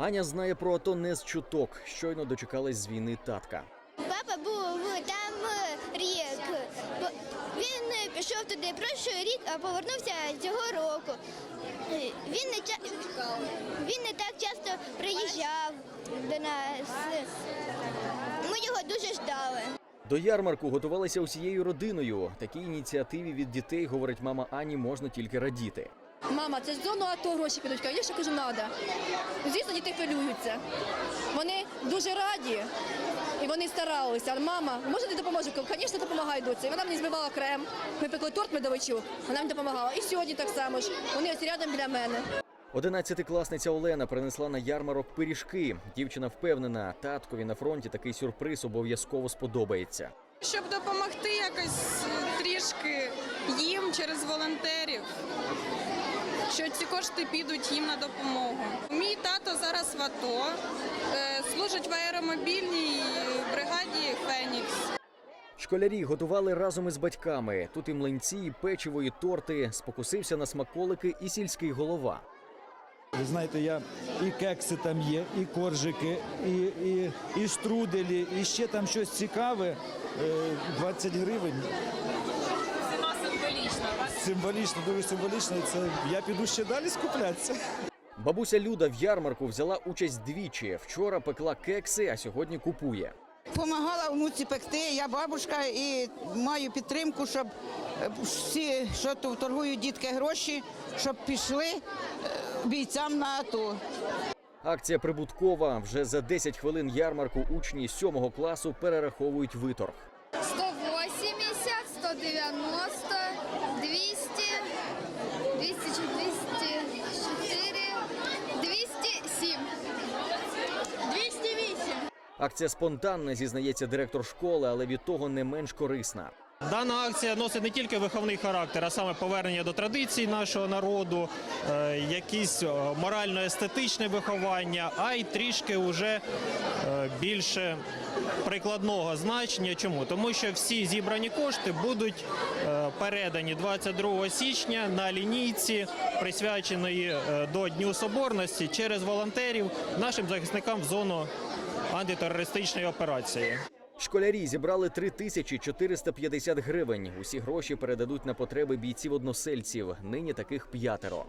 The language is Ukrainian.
Аня знає про АТО не з чуток. Щойно дочекалась з війни татка. Папа був там рік. Він пішов туди прошлий рік, а повернувся цього року. Він не він не так часто приїжджав до нас. Ми його дуже ждали. До ярмарку готувалися усією родиною. Такій ініціативі від дітей, говорить мама Ані, можна тільки радіти. Мама, це ж зону АТО гроші підуть. Я ще кажу, треба. Звісно, діти хвилюються. Вони дуже раді і вони старалися. Мама, може ти допоможу? Звісно, допомагаю доці. Вона мені збивала крем. Ми пекли торт медовичу, вона мені допомагала. І сьогодні так само ж. Вони ось рядом біля мене. Одинадцятикласниця Олена принесла на ярмарок пиріжки. Дівчина впевнена, таткові на фронті такий сюрприз обов'язково сподобається. щоб допомогти якось трішки їм через волонтерів, що ці кошти підуть їм на допомогу. Мій тато зараз в АТО, е, служить в аеромобільній бригаді Фенікс. Школярі готували разом із батьками. Тут і млинці, і печиво, і торти. Спокусився на смаколики і сільський голова. Ви знаєте, я і кекси там є, і коржики, і, і, і штруделі, і ще там щось цікаве. Е, 20 гривень. Ціна символічна. Символічно, дуже символічно. Це я піду ще далі скуплятися. Бабуся Люда в ярмарку взяла участь двічі. Вчора пекла кекси, а сьогодні купує. Помагала внуці пекти, я бабушка і маю підтримку, щоб е, всі, що торгують дітки гроші, щоб пішли е, бійцям на АТО. Акція прибуткова. Вже за 10 хвилин ярмарку учні 7 класу перераховують виторг. 180, 190, 200, 200 чи 204, 207. 208. Акція спонтанна, зізнається директор школи, але від того не менш корисна. Дана акція носить не тільки виховний характер, а саме повернення до традицій нашого народу, е, якісь е, морально-естетичне виховання, а й трішки уже е, більше прикладного значення. Чому? Тому що всі зібрані кошти будуть передані 22 січня на лінійці, присвяченої до Дню Соборності через волонтерів нашим захисникам в зону антитерористичної операції. Школярі зібрали 3450 гривень. Усі гроші передадуть на потреби бійців-односельців. Нині таких п'ятеро.